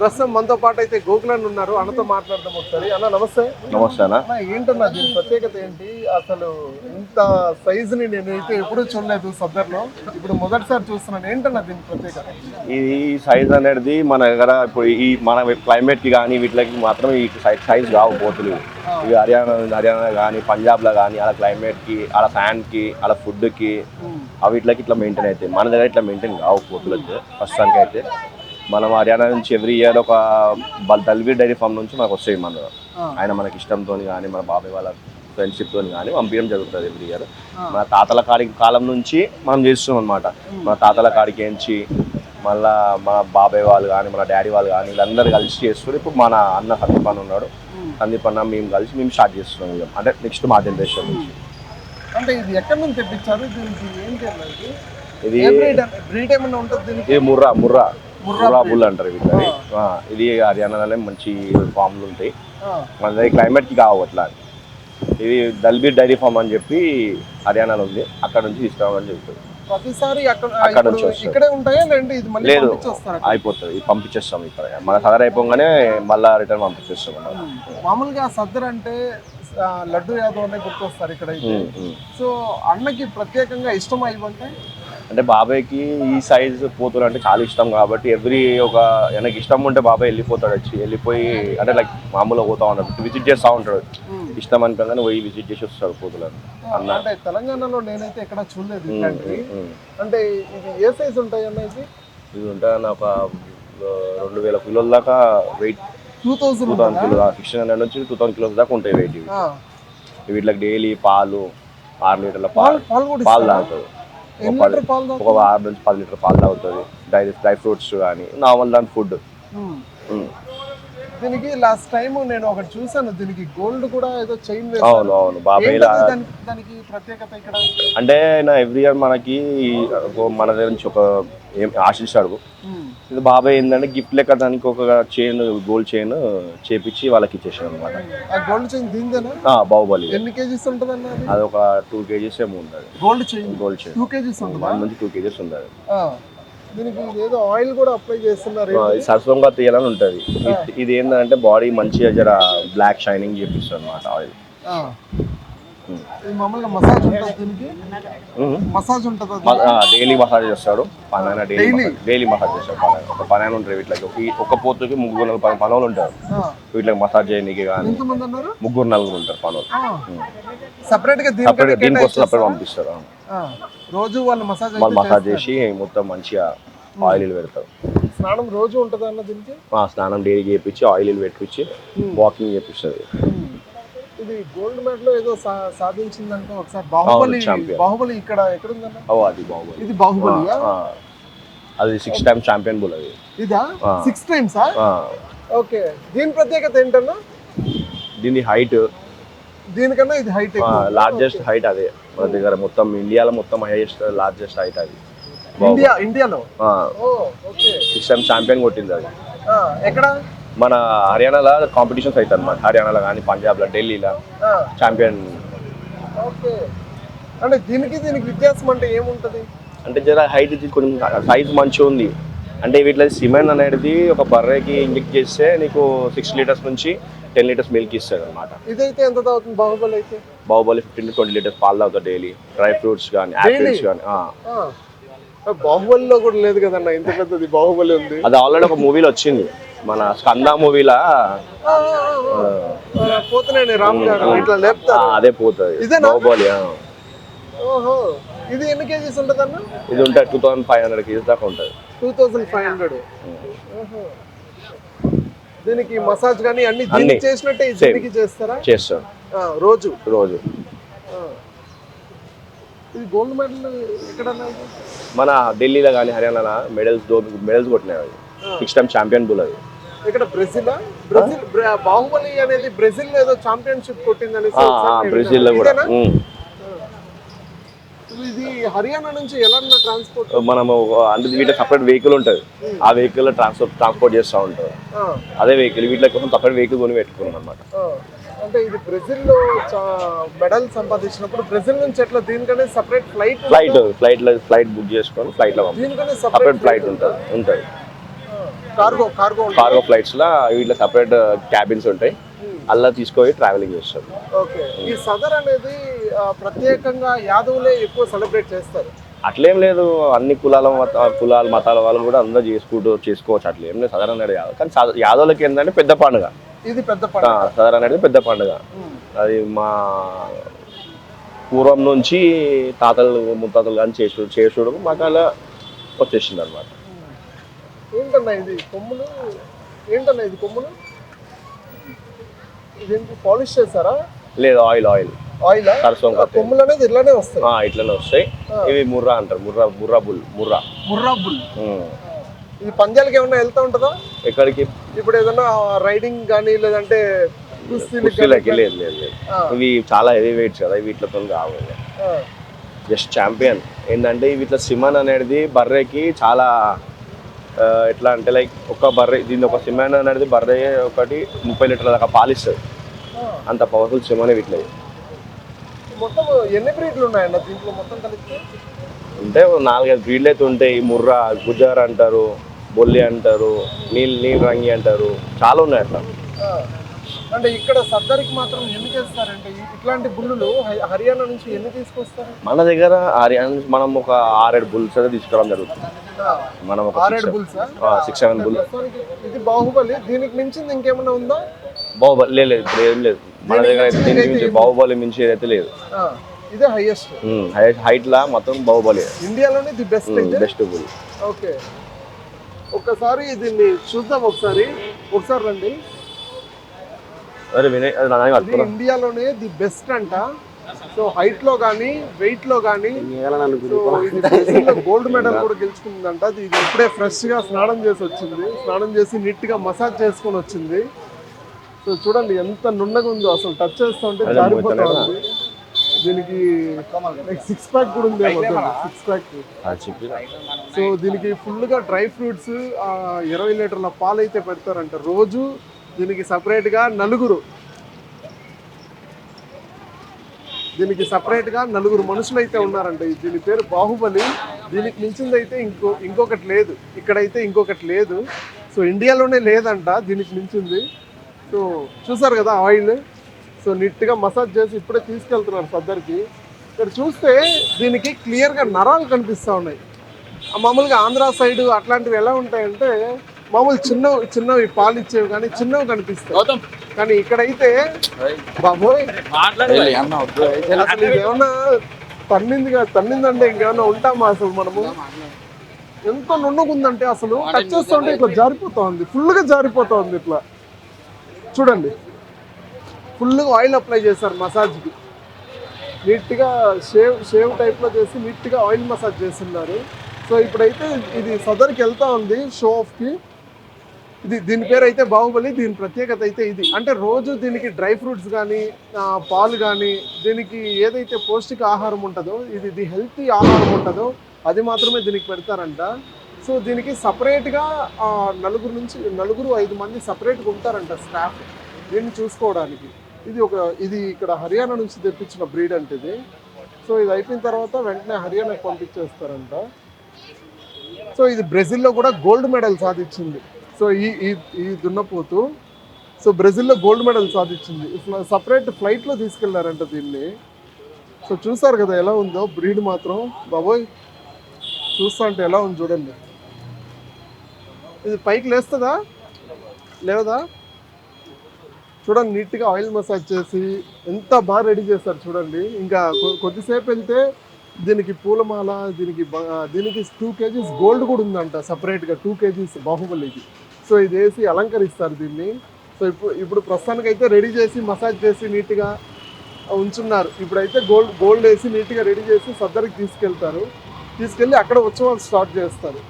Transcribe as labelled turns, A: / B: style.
A: ప్రస్తుతం మనతో పాటు అయితే గోకులన్ ఉన్నారు. అన్నతో మాట్లాడదాం ఒకసారి. అన్న నమస్తే.
B: నమస్తే అన్న.
A: ఏంటన్నా దీని ప్రత్యేకత ఏంటి? అసలు ఇంత సైజ్ని నేను అయితే ఎప్పుడూ చూడలేదు సద్దర్లో ఇప్పుడు మొదటిసారి చూస్తున్నాను. ఏంటన్నా దీని ప్రత్యేకత?
B: ఇది సైజ్ అనేది మన దగ్గర ఇప్పుడు ఈ మన క్లైమేట్కి కానీ వీటికి మాత్రం ఈ సైజ్ కావు పోతులు. ఇవి హర్యానా హర్యానా కానీ పంజాబ్లో కానీ అలా క్లైమేట్కి అలా ఫ్యాన్కి అలా ఫుడ్కి అవి ఇట్లకి ఇట్లా మెయింటైన్ అవుతాయి. మన దగ్గర ఇట్లా మెయింటైన్ కావు అయితే ప్రస్తుతానికి అయితే మనం హర్యానా నుంచి ఎవ్రీ ఇయర్ ఒక దల్వీర్ డైరీ ఫామ్ నుంచి మనకు వస్తాయి మన. ఆయన మనకి ఇష్టంతో కానీ మన బాబాయ్ వాళ్ళ ఫ్రెండ్షిప్ తోని కానీ పంపించడం జరుగుతుంది ఎవ్రీ ఇయర్ మన తాతల కాడి కాలం నుంచి మనం చేస్తున్నాం అనమాట మన తాతల కాడికి ఎంచి మళ్ళా మన బాబాయ్ వాళ్ళు కానీ మన డాడీ వాళ్ళు కానీ వీళ్ళందరూ కలిసి చేస్తున్నారు. ఇప్పుడు మన అన్న సందీప్ అన్న ఉన్నాడు. సందీప్ అన్న మేము కలిసి మేము స్టార్ట్ చేస్తున్నాం ఇక. అంటే నెక్స్ట్ మా జనరేషన్ నుంచి.
A: అంటే ఇది ఎక్కడి నుంచి తెప్పించారు? దీనికి ఏంటి అన్నది
B: ఇది
A: ఏ బ్రీడ్ బ్రీడ్ ఏమన్నా ఉంటుంది దీనికి?
B: ఇది ముర్రా ముర్రా.
A: ముర్రా
B: బుల్ అంటారు వీటిని ఇది హర్యానాలోనే మంచి ఫామ్లు ఉంటాయి. మన దగ్గర క్లైమేట్కి కావు అట్లా. ఇది దల్బీర్ డైరీ ఫామ్ అని చెప్పి హర్యానాలో ఉంది. అక్కడ నుంచి తీసుకురావాలని చెప్తుంది.
A: ప్రతిసారి అక్కడ
B: నుంచి.
A: ఇక్కడే ఉంటాయా
B: లేదు. అయిపోతుంది. ఇది పంపించేస్తాం ఇక్కడ. మన సదర్ అయిపోగానే మళ్ళీ రిటర్న్ పంపించేస్తాం.
A: మామూలుగా సద్దర్ అంటే లడ్డు యాదవ్ అనే గుర్తొస్తారు ఇక్కడ. సో అన్నకి ప్రత్యేకంగా ఇష్టం ఇవ్వంటే
B: అంటే బాబాయ్కి ఈ సైజ్ పోతులు అంటే చాలా ఇష్టం కాబట్టి ఎవ్రీ ఒక ఆయనకి ఇష్టం ఉంటే బాబాయ్ వెళ్ళిపోతాడు వచ్చి వెళ్ళిపోయి అంటే లైక్ మామూలుగా పోతా ఉంటాడు. విజిట్ చేస్తూ ఉంటాడు. ఇష్టం అనుకోగానే పోయి విజిట్ చేసి వస్తాడు పోతులను. అన్న.
A: అంటే తెలంగాణలో నేనైతే ఎక్కడ చూడలేదు
B: ఉమ్, ఉమ్.
A: అంటే ఇది ఏ సైజ్ ఉంటాయి అన్న ఇది?
B: ఉంటే ఒక రెండు వేల కిలోల దాకా weight
A: two
B: two thousand kilo sixteen hundred నుంచి టూ థౌసండ్ కిలోస్ దాకా ఉంటాయి వెయిట్ ఇవి. వీటికి డైలీ పాలు ఆరు లీటర్ల
A: పాలు
B: పాలు.
A: పాలు కూడా
B: పాలు
A: ఇస్తారా?
B: తాగుతుంది
A: ఎన్ని
B: ఒక? ఆరు నుంచి పది లీటర్ పాలు తాగుతుంది. డ్రై డ్రై ఫ్రూట్స్ కానీ నార్మల్ దాని ఫుడ్.
A: దీనికి లాస్ట్ టైం నేను ఒకటి చూసాను దీనికి గోల్డ్ కూడా ఏదో చైన్
B: అవును అవును. బాబాయ్
A: దానికి ప్రత్యేకత ఇక్కడ?
B: అంటే నా ఎవ్రీ ఇయర్ మనకి మన దగ్గర నుంచి ఒక ఏం ఆశించాడు. ఇది బాబాయ్ ఏంటంటే గిఫ్ట్ లెక్క దానికి ఒక చైన్ గోల్డ్ చైన్ చేపించి వాళ్ళకి ఇచ్చేసాడు అనమాట
A: ఆ గోల్డ్ చైన్ దీనిదేనా?
B: బాహుబలి
A: ఎన్ని కేజీస్ ఉంటుంది అది?
B: ఒక టూ కేజీస్ ఏమో ఉంది
A: gold chain
B: gold chain
A: two kgs ఉంటుందా?
B: వన్ నుంచి టూ కేజీస్ ఉంది.
A: దీనికి ఏదో ఆయిల్ కూడా అప్లై చేస్తున్నారు
B: తీయాలని ఉంటుంది. ఇది- ఏంటంటే బాడీ మంచిగా జర బ్లాక్ షైనింగ్ చేపిస్తుంది అనమాట ఆయిల్
A: మామూలుగా మసాజ్ ఉంటుంది దీనికి. మసాజ్ ఉంటుంది అది.
B: డైలీ మసాజ్ చేస్తాడు. పనాయన డైలీ? డైలీ? మసాజ్ చేస్తాడు పనాయన ఒక పనాయన ఉంటారు వీటికి ఒక పోతుకి ముగ్గురు నలుగురు పని పనులు ఉంటారు. వీటికి మసాజ్ చేయడానికి కానీ ముగ్గురు నలుగురు ఉంటారు పనులు.
A: సపరేట్గా
B: సపరేట్
A: దీనికి
B: దీనికోసం సపరేట్ పంపిస్తారు.
A: రోజు వాళ్ళు మసాజ్
B: వాళ్ళు మసాజ్ చేసి మొత్తం మంచిగా ఆయిల్ పెడతారు.
A: స్నానం రోజు ఉంటుంది అన్న దీనికి?
B: స్నానం డైలీ చేయించి ఆయిల్ పెట్టించి వాకింగ్ చేపిస్తుంది
A: ఇది గోల్డ్ మెడల్లో ఏదో సాధించిందంటే ఒకసారి బాహుబలి. బాహుబలి ఇక్కడ ఎక్కడుందన్న?
B: ఓ అది బాగుంది
A: ఇది బాహుబలియా
B: అది సిక్స్ టైమ్ ఛాంపియన్ బుల్ అది.
A: ఇదా. సిక్స్ టైమ్సా ఓకే. దీని ప్రత్యేకత ఏంటన్నా?
B: దీని హైట్
A: దీనికన్నా ఇది హైట్
B: లార్జెస్ట్ హైట్ అదే. మన దగ్గర మొత్తం ఇండియాలో మొత్తం హైయెస్ట్ లార్జెస్ట్ హైట్ అది.
A: ఇండియా ఇండియాలో?
B: సిక్స్ టైమ్ ఛాంపియన్ కొట్టింది అది.
A: ఎక్కడ?
B: మన హర్యానాలో కాంపిటీషన్స్ అవుతాయి అనమాట హర్యానాలో కానీ పంజాబ్లో ఢిల్లీలో ఛాంపియన్
A: ఓకే. అంటే దీనికి దీనికి వ్యత్యాసం అంటే ఏముంటది?
B: అంటే జర హైట్ కొంచెం సైజ్ మంచిగా ఉంది. అంటే వీటిలో సిమెంట్ అనేది ఒక బర్రెకి ఇంజెక్ట్ చేస్తే నీకు సిక్స్ లీటర్స్ నుంచి టెన్ లీటర్స్ మిల్క్ ఇస్తుంది అనమాట
A: ఇదైతే ఎంత అవుతుంది బాహుబలి అయితే?
B: బాహుబలి ఫిఫ్టీన్ ట్వంటీ లీటర్స్ పాలు తాగుతారు డైలీ డ్రై ఫ్రూట్స్ కానీ యాపిల్స్ కానీ
A: బాహుబలిలో కూడా లేదు కదన్న ఇంత పెద్దది బాహుబలి ఉంది.
B: అది ఆల్రెడీ ఒక మూవీలో వచ్చింది. మన స్కంద మూవీలో అదే పోతుంది? బాహుబలి
A: ఇది ఎన్ని కేజీస్ ఉంటుంది అన్న
B: ఇది ఉంటుంది two thousand five hundred kgs దాకా ఉంటుంది.
A: Two thousand five hundred. దీనికి మసాజ్ కానీ అన్ని దీనికి
B: అన్ని.
A: చేసినట్టే. దీనికి చేస్తారా?
B: చేస్తాం.
A: రోజు?
B: రోజు.
A: ఇది గోల్డ్ మెడల్ ఎక్కడన్నా? ఇది?
B: మన ఢిల్లీలో కానీ హర్యానాలో మెడల్స్ మెడల్స్ కొట్టినాయి సిక్స్ టైమ్ ఛాంపియన్ బుల్ అది
A: ఇక్కడ బ్రెజిల్ బ్రెజిల్ బ్ర- బాహుబలి అనేది బ్రెజిల్ ఏదో ఛాంపియన్షిప్ కొట్టిందని
B: బ్రెజిల్లో కూడా. ఉమ్.
A: ఇది హర్యానా నుంచి ఎలా ట్రాన్స్పోర్ట్
B: మనము అంటే వీటికి సపరేట్ వెహికల్ ఉంటుంది. ఆ వెహికల్ ట్రాన్స్పోర్ట్ ట్రాన్స్పోర్ట్ చేస్తూ ఉంటారు. అదే వెహికల్ వీటి కోసం సపరేట్ వెహికల్ కొని పెట్టుకున్నాం అనమాట
A: అంటే ఇది బ్రెజిల్లో మెడల్ సంపాదించినప్పుడు బ్రెజిల్ నుంచి ఎట్లా దీనికనే separate flight
B: flight flight flight book చేసుకొని ఫ్లైట్లో పంపి
A: దీనికనే
B: సపరేట్
A: సపరేట్
B: ఫ్లైట్ ఉంటుంది? ఉంటుంది.
A: కార్గో కార్గో
B: కార్గో ఫ్లైట్స్ లా వీటిలో సపరేట్ క్యాబిన్స్ ఉంటాయి. అలా తీసుకొని ట్రావెలింగ్ చేస్తారు.
A: ఓకే ఈ సదర్ అనేది ఆ, ప్రత్యేకంగా యాదవులే ఎక్కువ సెలబ్రేట్ చేస్తారు.
B: అట్లేం లేదు. అన్ని కులాల మత కులాల మతాల వాళ్ళు కూడా అందరూ చేసుకుంటూ చేసుకోవచ్చు. అట్లేం లేదు. సదర్ అనేది కాదు కానీ యాదవులకి ఏంటంటే పెద్ద పండుగ.
A: ఇది పెద్ద పండుగ.
B: సదర్ అనేది పెద్ద పండుగ.
A: ఉమ్.
B: అది మా పూర్వం నుంచి తాతలు ముత్తాతలు కానీ చేసుడు చేసుడు మాకు అలా వచ్చేసింది అనమాట
A: ఏంటన్నా ఇది? కొమ్ములు? ఏంటన్నా ఇది కొమ్ములు? ఇదేంటి పాలిష్ చేస్తారా?
B: లేదు ఆయిల్ ఆయిల్.
A: ఆయిల్?
B: సరసం
A: కొమ్ములు అనేది ఇట్లానే వస్తాయి.
B: ఇట్లనే వస్తాయి. ఇవి ముర్రా అంటారు ముర్రా ముర్రా బుల్ ముర్రా.
A: ముర్రా బుల్. ఇది పంజాలకి ఏమన్నా వెళ్తా ఉంటుందా?
B: ఎక్కడికి?
A: ఇప్పుడు ఏదన్నా రైడింగ్ కానీ లేదంటే కుస్తీలకి
B: లేదు లేదు లేదు. ఇవి చాలా హెవీ వెయిట్స్ కదా వీటితో కావాలి
A: ఆ,
B: జస్ట్ ఛాంపియన్ ఏంటంటే వీటిలో సిమన్ అనేది బర్రెకి చాలా ఎట్లా అంటే లైక్ ఒక బర్రె దీని ఒక సిమన్ అనేది బర్రె ఒకటి ముప్పై లీటర్ల దాకా పాలిస్తుంది. అంత పవర్ఫుల్ సిమన్ వీటిలో.
A: మొత్తం ఎన్ని బ్రీడ్లు ఉన్నాయన్న దీంట్లో మొత్తం కలిపితే
B: అంటే నాలుగైదు బ్రీడ్లు అయితే ఉంటాయి. ముర్రా గుజార్ అంటారు బొల్లి అంటారు నీల్ నీల్ రంగి అంటారు. చాలా ఉన్నాయి అట్లా.
A: అంటే ఇక్కడ సర్దారికి మాత్రం ఎన్ని చేస్తారంటే ఇట్లాంటి బుల్లులు హర్యానా నుంచి ఎన్ని తీసుకొస్తారు?
B: మన దగ్గర హర్యానా నుంచి మనం ఒక ఆరేడు బుల్స్ అయితే తీసుకురావడం జరుగుతుంది. మనం ఒక
A: ఆరేడు బుల్సా?
B: సిక్స్ సెవెన్ బుల్
A: ఇది బాహుబలి. దీనికి మించింది ఇంకేమైనా ఉందా?
B: బాహుబలి లేదు లేదు ఇప్పుడు ఏం లేదు. మన దగ్గర దీనికి మించి బాహుబలి మించి అయితే లేదు.
A: ఇదే హైయెస్ట్
B: హైట్ లా మొత్తం బాహుబలి.
A: ఇండియాలోనే the best
B: best bull
A: okay. ఒక్కసారి దీన్ని చూద్దాం ఒకసారి. ఒకసారి రండి.
B: అరే వినయ్ అది నా
A: ఇండియాలోనే ది బెస్ట్ అంట. సో హైట్లో కానీ వెయిట్లో కానీ గోల్డ్ మెడల్ కూడా గెలుచుకుందంట. ఇది ఇప్పుడే ఫ్రెష్గా స్నానం చేసి వచ్చింది. స్నానం చేసి నీట్గా మసాజ్ చేసుకొని వచ్చింది. సో చూడండి ఎంత నున్నగా ఉందో. అసలు టచ్ చేస్తూ ఉంటే
B: అదే
A: జారిపోతా
B: మొత్తమేనా?
A: ఉంది. దీనికి సిక్స్ ప్యాక్ కూడా ఉంది సిక్స్ ప్యాక్ సో దీనికి ఫుల్గా డ్రై ఫ్రూట్స్ ఇరవై లీటర్ల పాలు అయితే పెడతారంట. రోజు దీనికి సపరేట్గా నలుగురు. దీనికి సపరేట్గా నలుగురు మనుషులు అయితే ఉన్నారంట దీని పేరు బాహుబలి. దీనికి మించింది అయితే ఇంకో ఇంకొకటి లేదు. ఇక్కడైతే ఇంకొకటి లేదు. సో ఇండియాలోనే లేదంట. దీనికి మించింది. సో చూసారు కదా ఆయిల్? సో నీట్గా మసాజ్ చేసి ఇప్పుడే తీసుకెళ్తున్నారు సద్దరికి ఇక్కడ చూస్తే దీనికి క్లియర్గా నరాలు కనిపిస్తూ ఉన్నాయి. ఆ మామూలుగా ఆంధ్ర సైడ్ అట్లాంటివి ఎలా ఉంటాయంటే మామూలు చిన్న చిన్నవి పాలు ఇచ్చేవి కానీ చిన్నవి కనిపిస్తాయి. కానీ ఇక్కడైతే బాబోయ్. అసలు ఏమన్నా తన్నింది కదా తన్నిందంటే ఇంకేమన్నా ఉంటామా అసలు మనము? ఎంత నుండుగుందంటే అసలు టచ్ చేస్తుంటే ఇట్లా జారిపోతా ఉంది ఫుల్గా జారిపోతా ఉంది ఇట్లా. చూడండి. ఫుల్గా ఆయిల్ అప్లై చేశారు మసాజ్కి. నీట్గా షేవ్ షేవ్ టైప్లో చేసి నీట్గా ఆయిల్ మసాజ్ చేస్తున్నారు. సో ఇప్పుడైతే ఇది సదర్కి వెళ్తా ఉంది షో ఆఫ్కి ఇది దీని పేరు అయితే బాహుబలి దీని ప్రత్యేకత అయితే ఇది. అంటే రోజు దీనికి డ్రై ఫ్రూట్స్ కానీ పాలు కానీ దీనికి ఏదైతే పౌష్టిక ఆహారం ఉంటుందో ఇది ఇది హెల్తీ ఆహారం ఉంటుందో అది మాత్రమే దీనికి పెడతారంట. సో దీనికి సపరేట్గా నలుగురు నుంచి నలుగురు ఐదు మంది సపరేట్గా ఉంటారంట స్టాఫ్ దీన్ని చూసుకోవడానికి. ఇది ఒక ఇది ఇక్కడ హర్యానా నుంచి తెప్పించిన బ్రీడ్ అంటే ఇది. సో ఇది అయిపోయిన తర్వాత వెంటనే హర్యానాకి పంపించేస్తారంట. సో ఇది బ్రెజిల్లో కూడా గోల్డ్ మెడల్ సాధించింది. సో ఈ ఈ దున్నపోతు సో బ్రెజిల్లో గోల్డ్ మెడల్ సాధించింది. సపరేట్ ఫ్లైట్లో తీసుకెళ్ళారంట దీన్ని. సో చూసారు కదా ఎలా ఉందో బ్రీడ్ మాత్రం. బాబోయ్ చూస్తా అంటే ఎలా ఉంది చూడండి. ఇది పైకి లేస్తుందా? లేవదా? చూడండి నీట్గా ఆయిల్ మసాజ్ చేసి ఎంత బాగా రెడీ చేస్తారు చూడండి. ఇంకా కొ- కొద్దిసేపు వెళ్తే దీనికి పూలమాల దీనికి దీనికి టూ కేజీస్ గోల్డ్ కూడా ఉందంట సపరేట్గా టూ కేజీస్ బాహుబలికి సో ఇది వేసి అలంకరిస్తారు దీన్ని. సో ఇప్పుడు ఇప్పుడు ప్రస్తుతానికి అయితే రెడీ చేసి మసాజ్ చేసి నీట్గా ఉంచున్నారు. ఇప్పుడైతే గోల్డ్ గోల్డ్ వేసి నీట్గా రెడీ చేసి సద్దరికి తీసుకెళ్తారు. తీసుకెళ్ళి అక్కడ ఉత్సవాలు స్టార్ట్ చేస్తారు.